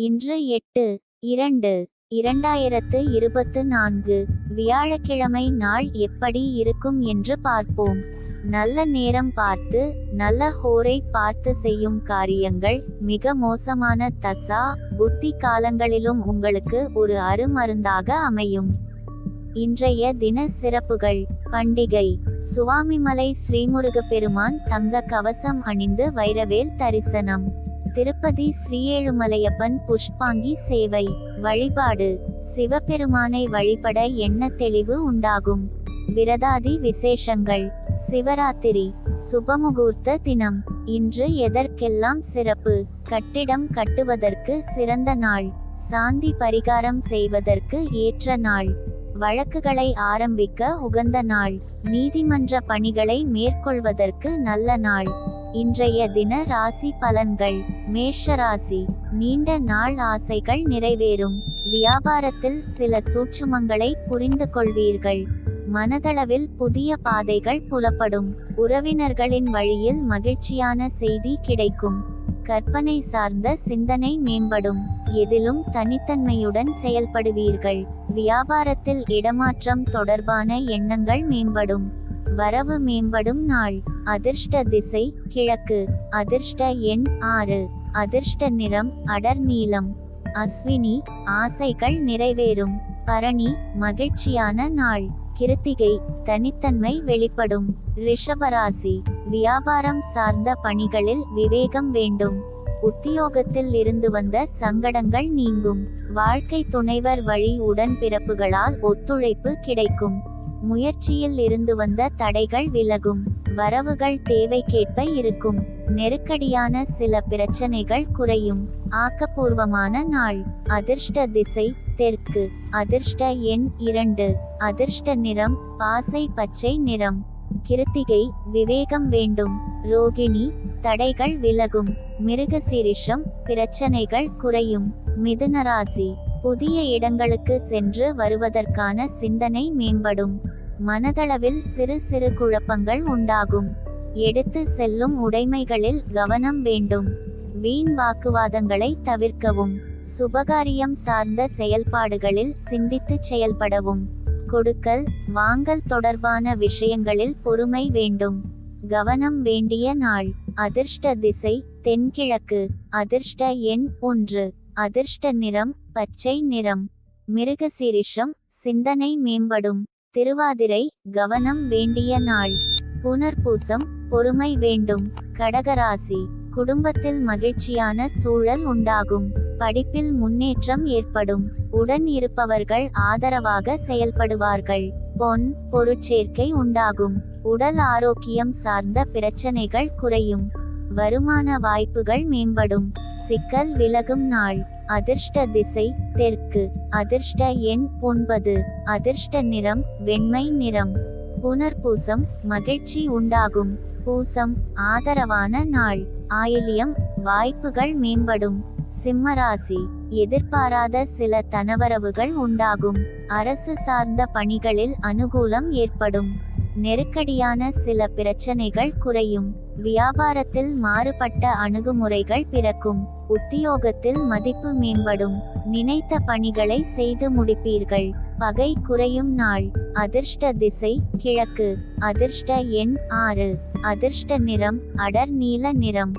இன்று எட்டு இரண்டு இரண்டாயிரத்து இருபத்து நான்கு வியாழக்கிழமை நாள் எப்படி இருக்கும் என்று பார்ப்போம். நல்ல நேரம் பார்த்து நல்ல ஹோரை பார்த்து செய்யும் காரியங்கள் மிக மோசமான தசா புத்தி காலங்களிலும் உங்களுக்கு ஒரு அருமருந்தாக அமையும். இன்றைய தின சிறப்புகள் பண்டிகை சுவாமிமலை ஸ்ரீமுருகப்பெருமான் தங்க கவசம் அணிந்து வைரவேல் தரிசனம். திருப்பதி ஸ்ரீஏழுமலையப்பன் புஷ்பாங்கி சேவை. வழிபாடு. சிவபெருமானை வழிபட எண்ண தெளிவு உண்டாகும்? விரதாதி விசேஷங்கள். சிவராத்திரி. சுபமுகூர்த்த தினம். இன்று எதற்கெல்லாம் சிறப்பு? கட்டிடம் கட்டுவதற்கு சிறந்த நாள். சாந்தி பரிகாரம் செய்வதற்கு ஏற்ற நாள். வழக்குகளை ஆரம்பிக்க உகந்த நாள். நீதிமன்ற பணிகளை மேற்கொள்வதற்கு நல்ல நாள். இன்றைய தின ராசி பலன்கள். மேஷ ராசி நீண்ட நாள் ஆசைகள் நிறைவேறும். வியாபாரத்தில் சில சூட்சுமங்களை புரிந்து கொள்வீர்கள். மனதளவில் புதிய பாதைகள் புலப்படும். உறவினர்களின் வழியில் மகிழ்ச்சியான செய்தி கிடைக்கும். கற்பனை சார்ந்த சிந்தனை மேம்படும். எதிலும் தனித்தன்மையுடன் செயல்படுவீர்கள். வியாபாரத்தில் இடமாற்றம் தொடர்பான எண்ணங்கள் மேம்படும். வரவு மேம்படும் நாள். அதிர்ஷ்ட திசை கிழக்கு. அதிர்ஷ்ட எண் ஆறு. அதிர்ஷ்ட நிறம் அடர் நீலம் அஸ்வினி ஆசைகள் நிறைவேறும். பரணி மகிழ்ச்சியான நாள். கிருத்திகை தனித்தன்மை வெளிப்படும். ரிஷபராசி வியாபாரம் சார்ந்த பணிகளில் விவேகம் வேண்டும். உத்தியோகத்தில் இருந்து வந்த சங்கடங்கள் நீங்கும். வாழ்க்கை துணைவர் வழி உடன் பிறப்புகளால் ஒத்துழைப்பு கிடைக்கும். முயற்சியில் இருந்து வந்த தடைகள் விலகும். வரவுகள் தேவைக்கேற்ப இருக்கும். நெருக்கடியான சில பிரச்சனைகள் குறையும். ஆக்கப்பூர்வமான நாள். அதிர்ஷ்ட திசை தெற்கு. அதிர்ஷ்ட எண் இரண்டு. அதிர்ஷ்ட நிறம் பாசை பச்சை நிறம். கிருத்திகை விவேகம் வேண்டும். ரோகிணி தடைகள் விலகும். மிருகசீரிஷம் பிரச்சனைகள் குறையும். மிதுனராசி. புதிய இடங்களுக்கு சென்று வருவதற்கான சிந்தனை மேம்படும். மனதளவில் சிறு சிறு குழப்பங்கள் உண்டாகும். எடுத்து செல்லும் உடைமைகளில் கவனம் வேண்டும். வீண் வாக்குவாதங்களை தவிர்க்கவும். சுபகாரியம் சார்ந்த செயல்பாடுகளில் சிந்தித்து செயல்படவும். கொடுக்கல் வாங்கல் தொடர்பான விஷயங்களில் பொறுமை வேண்டும். கவனம் வேண்டிய நாள். அதிர்ஷ்ட திசை தென்கிழக்கு. அதிர்ஷ்ட எண் ஒன்று. அதிர்ஷ்ட நிறம் பச்சை நிறம். மிருகசீரிஷம் சிந்தனை மேம்படும். திருவாதிரை கவனம் வேண்டிய நாள். புனர்பூசம் பொறுமை வேண்டும். கடகராசி குடும்பத்தில் மகிழ்ச்சியான சூழல் உண்டாகும். படிப்பில் முன்னேற்றம் ஏற்படும். உடன் இருப்பவர்கள் ஆதரவாக செயல்படுவார்கள். பொன் பொருட்சேர்க்கை உண்டாகும். உடல் ஆரோக்கியம் சார்ந்த பிரச்சனைகள் குறையும். வருமான வாய்ப்புகள் மேம்படும். சிக்கல் விலகும் நாள். அதிர்ஷ்ட திசை தெற்கு. அதிர்ஷ்ட எண் ஒன்பது. அதிர்ஷ்ட நிறம் வெண்மை நிறம். புனர்பூசம் மகிழ்ச்சி உண்டாகும். பூசம் ஆதரவான நாள். ஆயிலியம் வாய்ப்புகள் மேம்படும். சிம்மராசி எதிர்பாராத சில தனவரவுகள் உண்டாகும். அரசு சார்ந்த பணிகளில் அனுகூலம் ஏற்படும். நெருக்கடியான சில பிரச்சனைகள் குறையும். வியாபாரத்தில் மாறுபட்ட அணுகுமுறைகள் பிறக்கும். உத்தியோகத்தில் மதிப்பு மேம்படும். நினைத்த பணிகளை செய்து முடிப்பீர்கள். பகை குறையும் நாள். அதிர்ஷ்ட திசை கிழக்கு. அதிர்ஷ்ட எண் ஆறு. அதிர்ஷ்ட நிறம் அடர் நீல நிறம்.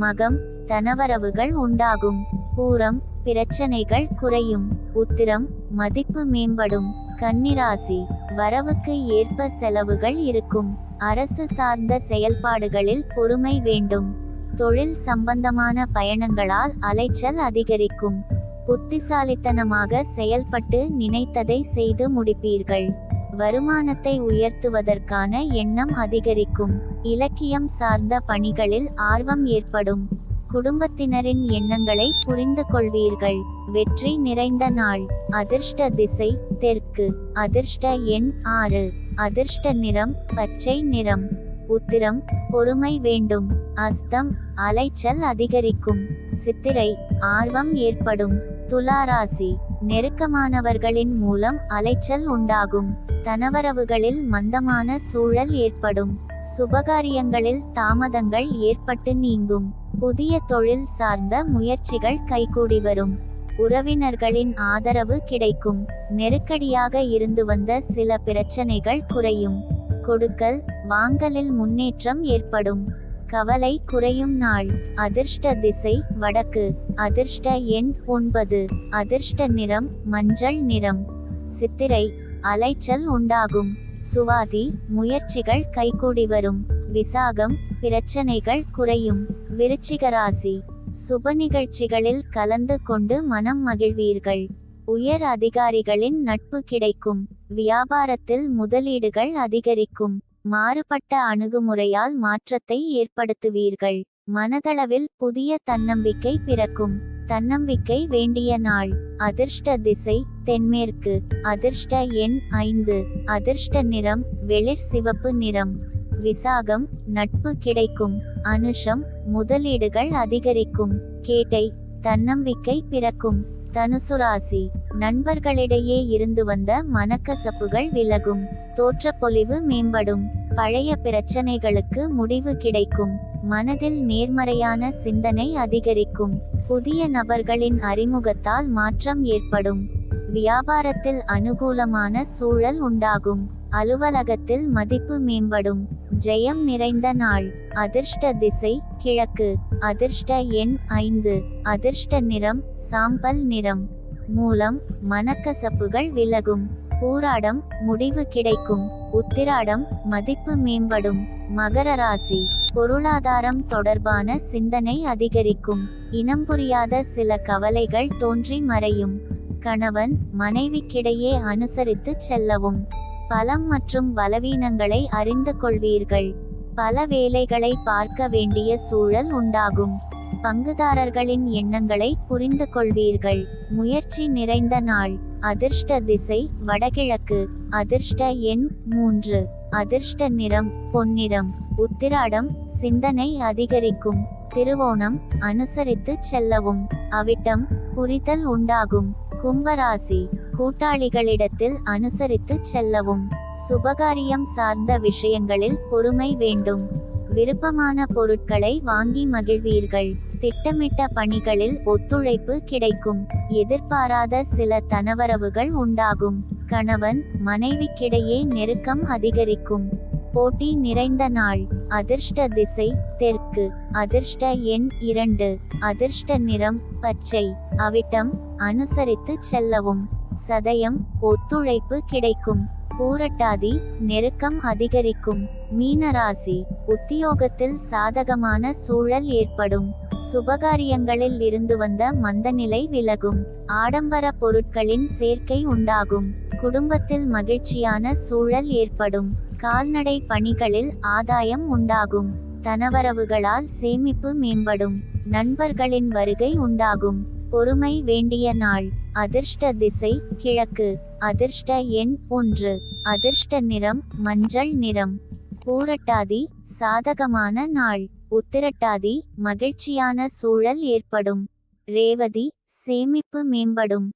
மகம் தனவரவுகள் உண்டாகும். பூரம் பிரச்சனைகள் குறையும். உத்திரம் மதிப்பு மேம்படும். கன்னிராசி வரவுக்கு ஏற்ப செலவுகள் இருக்கும். அரசு சார்ந்த செயல்பாடுகளில் பொறுமை வேண்டும். தொழில் சம்பந்தமான பயணங்களால் அலைச்சல் அதிகரிக்கும். புத்திசாலித்தனமாக செயல்பட்டு நினைத்ததை செய்து முடிப்பீர்கள். வருமானத்தை உயர்த்துவதற்கான எண்ணம் அதிகரிக்கும். இலக்கியம் சார்ந்த பணிகளில் ஆர்வம் ஏற்படும். குடும்பத்தினரின் எண்ணங்களை புரிந்து கொள்வீர்கள். வெற்றி நிறைந்த நாள். அதிர்ஷ்ட திசை தெற்கு. அதிர்ஷ்ட எண் ஆறு. அதிர்ஷ்ட நிறம் பச்சை நிறம். உத்திரம் பொறுமை வேண்டும். அஸ்தம் அலைச்சல் அதிகரிக்கும். சித்திரை ஆர்வம் ஏற்படும். துளாராசி நெருக்கமானவர்களின் மூலம் அலைச்சல் உண்டாகும். தனவரவுகளில் மந்தமான சூழல் ஏற்படும். சுபகாரியங்களில் தாமதங்கள் ஏற்பட்டு நீங்கும். புதிய தொழில் சார்ந்த முயற்சிகள் கைகூடி வரும். உறவினர்களின் ஆதரவு கிடைக்கும். நெருக்கடியாக இருந்து வந்த சில பிரச்சனைகள் குறையும். கொடுக்கல் வாங்கலில் முன்னேற்றம் ஏற்படும். கவலை குறையும் நாள். அதிர்ஷ்ட திசை வடக்கு. அதிர்ஷ்ட எண் ஒன்பது. அதிர்ஷ்ட நிறம் மஞ்சள் நிறம். சித்திரை அலைச்சல் உண்டாகும். சுவாதி முயற்சிகள் கைகூடி வரும். விசாகம் பிரச்சனைகள் குறையும். விருச்சிகராசி சுப நிகழ்ச்சிகளில் கலந்து கொண்டு மனம் மகிழ்வீர்கள். உயர் அதிகாரிகளின் நட்பு கிடைக்கும். வியாபாரத்தில் முதலீடுகள் அதிகரிக்கும். மாறுபட்ட அணுகுமுறையால் மாற்றத்தை ஏற்படுத்துவீர்கள். மனதளவில் புதிய தன்னம்பிக்கை பிறக்கும். தன்னம்பிக்கை வேண்டிய நாள். அதிர்ஷ்ட திசை தென்மேற்கு. அதிர்ஷ்ட எண் ஐந்து. அதிர்ஷ்ட நிறம் வெளிர் சிவப்பு நிறம். விசாகம் நட்பு கிடைக்கும். அனுஷம் முதலீடுகள் அதிகரிக்கும். கேட்டை தன்னம்பிக்கை பிறக்கும். தனுசுராசி நண்பர்களிடையே இருந்து வந்த மனக்கசப்புகள் விலகும். தோற்றப்பொலிவு மேம்படும். பழைய பிரச்சனைகளுக்கு முடிவு கிடைக்கும். மனதில் நேர்மறையான சிந்தனை அதிகரிக்கும். புதிய நபர்களின் அறிமுகத்தால் மாற்றம் ஏற்படும். வியாபாரத்தில் அனுகூலமான சூழல் உண்டாகும். அலுவலகத்தில் மதிப்பு மேம்படும். ஜெயம் நிறைந்த நாள். அதிர்ஷ்ட திசை கிழக்கு. அதிர்ஷ்ட எண் ஐந்து. அதிர்ஷ்ட நிறம் சாம்பல் நிறம். மூலம் மனக்கசப்புகள் விலகும். பூராடம் முடிவு கிடைக்கும். உத்திராடம் மதிப்பு மேம்படும். மகர ராசி. பொருளாதாரம் தொடர்பான சிந்தனை அதிகரிக்கும். இனம் புரியாத சில கவலைகள் தோன்றி மறையும். கணவன் மனைவிக்கிடையே அனுசரித்து செல்லவும். பலம் மற்றும் பலவீனங்களை அறிந்து கொள்வீர்கள். பல வேலைகளை பார்க்க வேண்டிய சூழல் உண்டாகும். பங்குதாரர்களின் எண்ணங்களை புரிந்து கொள்வீர்கள். முயற்சி நிறைந்த நாள். அதிர்ஷ்ட திசை வடகிழக்கு. அதிர்ஷ்ட எண் மூன்று. அதிர்ஷ்ட நிறம் பொன்னிறம். உத்திராடம் சிந்தனை அதிகரிக்கும். திருவோணம் அனுசரித்து செல்லவும். அவிட்டம் புரிதல் உண்டாகும். கும்பராசி. கூட்டாளிகளிடத்தில் அனுசரித்து செல்லவும். சுபகாரியம் சார்ந்த விஷயங்களில் பொறுமை வேண்டும். விருப்பமான பொருட்களை வாங்கி மகிழ்வீர்கள். திட்டமிட்ட பணிகளில் ஒத்துழைப்பு கிடைக்கும். எதிர்பாராத சில தனவரவுகள் உண்டாகும். கணவன் மனைவிக்கிடையே நெருக்கம் அதிகரிக்கும். போட்டி நிறைந்த நாள். அதிர்ஷ்ட திசை தெற்கு. அதிர்ஷ்ட எண் இரண்டு. அதிர்ஷ்ட நிறம் பச்சை. அவிட்டம் அனுசரித்து செல்லவும். சதயம் ஒத்துழைப்பு கிடைக்கும். பூரட்டாதி நெருக்கம் அதிகரிக்கும். மீனராசி உத்தியோகத்தில் சாதகமான சூழல் ஏற்படும். சுபகாரியங்களில் இருந்து வந்த மந்தநிலை விலகும். ஆடம்பர பொருட்களின் சேர்க்கை உண்டாகும். குடும்பத்தில் மகிழ்ச்சியான சூழல் ஏற்படும். கால்நடை பணிகளில் ஆதாயம் உண்டாகும். தனவரவுகளால் சேமிப்பு மேம்படும். நண்பர்களின் வருகை உண்டாகும். பொறுமை வேண்டிய நாள். அதிர்ஷ்ட திசை கிழக்கு. அதிர்ஷ்ட எண் ஒன்று. அதிர்ஷ்ட நிறம் மஞ்சள் நிறம். பூரட்டாதி சாதகமான நாள். உத்திரட்டாதி மகிழ்ச்சியான சூழல் ஏற்படும். ரேவதி சேமிப்பு மேம்படும்.